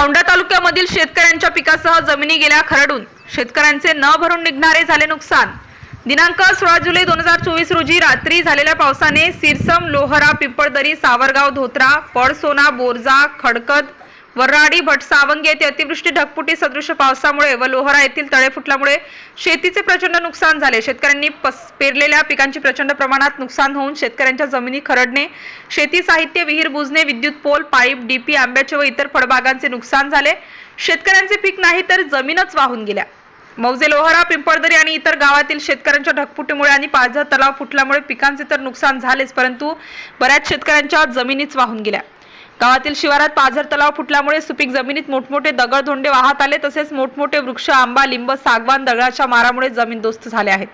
औंढा तालुक्यामधील शेतकऱ्यांच्या पिकासह जमिनी गेल्या खरडून. शेतकऱ्यांचे न भरून निघणारे झाले नुकसान. दिनांक सोळा जुलै दोन हजार चोवीस रोजी रात्री झालेल्या पावसाने सिरसम लोहरा पिंपळदरी सावरगाव धोत्रा पडसोना बोरजा खडकत वर्राडी भटसावंगी येथे अतिवृष्टी ढगफुटी सदृश पावसामुळे व लोहरा येथील तळे फुटल्यामुळे शेतीचे प्रचंड नुकसान झाले. शेतकऱ्यांनी पस- पेरलेल्या पिकांची प्रचंड प्रमाणात नुकसान होऊन शेतकऱ्यांच्या जमिनी खरडणे शेती साहित्य विहीर बुजणे विद्युत पोल पाईप डीपी आंब्याचे व इतर फळबागांचे नुकसान झाले. शेतकऱ्यांचे पीक नाही तर जमीनच वाहून गेल्या. मौजे लोहरा पिंपळदरी आणि इतर गावातील शेतकऱ्यांच्या ढगफुटीमुळे आणि पाझर तलाव फुटल्यामुळे पिकांचे तर नुकसान झालेच परंतु बऱ्याच शेतकऱ्यांच्या जमिनीच वाहून गेल्या. गावातील शिवारात पाझर तलाव फुटल्यामुळे सुपीक जमिनीत मोठमोठे दगडधोंडे वाहत आले. तसेच मोठमोठे वृक्ष आंबा लिंब सागवान दगडाच्या मारामुळे जमीनदोस्त झाले आहेत.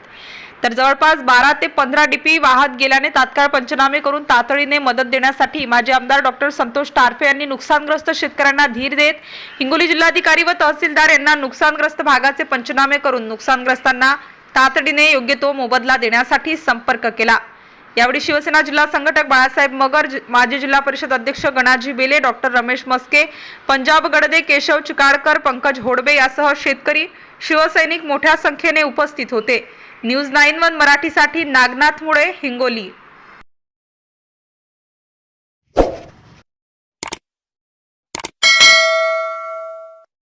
तर जवळपास बारा ते पंधरा डीपी वाहत गेल्याने तात्काळ पंचनामे करून तातडीने मदत देण्यासाठी माजी आमदार डॉक्टर संतोष टारफे यांनी नुकसानग्रस्त शेतकऱ्यांना धीर देत हिंगोली जिल्हाधिकारी व तहसीलदार यांना नुकसानग्रस्त भागाचे पंचनामे करून नुकसानग्रस्तांना तातडीने योग्य तो मोबदला देण्यासाठी संपर्क केला. यावेळी शिवसेना जिल्हा संघटक बाळासाहेब मगर माजी जिल्हा परिषद अध्यक्ष गणाजी बेले डॉक्टर रमेश मस्के पंजाब गडदे केशव चिकाडकर पंकज होडबे यासह शेतकरी शिवसैनिक मोठ्या संख्येने उपस्थित होते. न्यूज नाईन वन मराठीसाठी नागनाथ मुळे हिंगोली.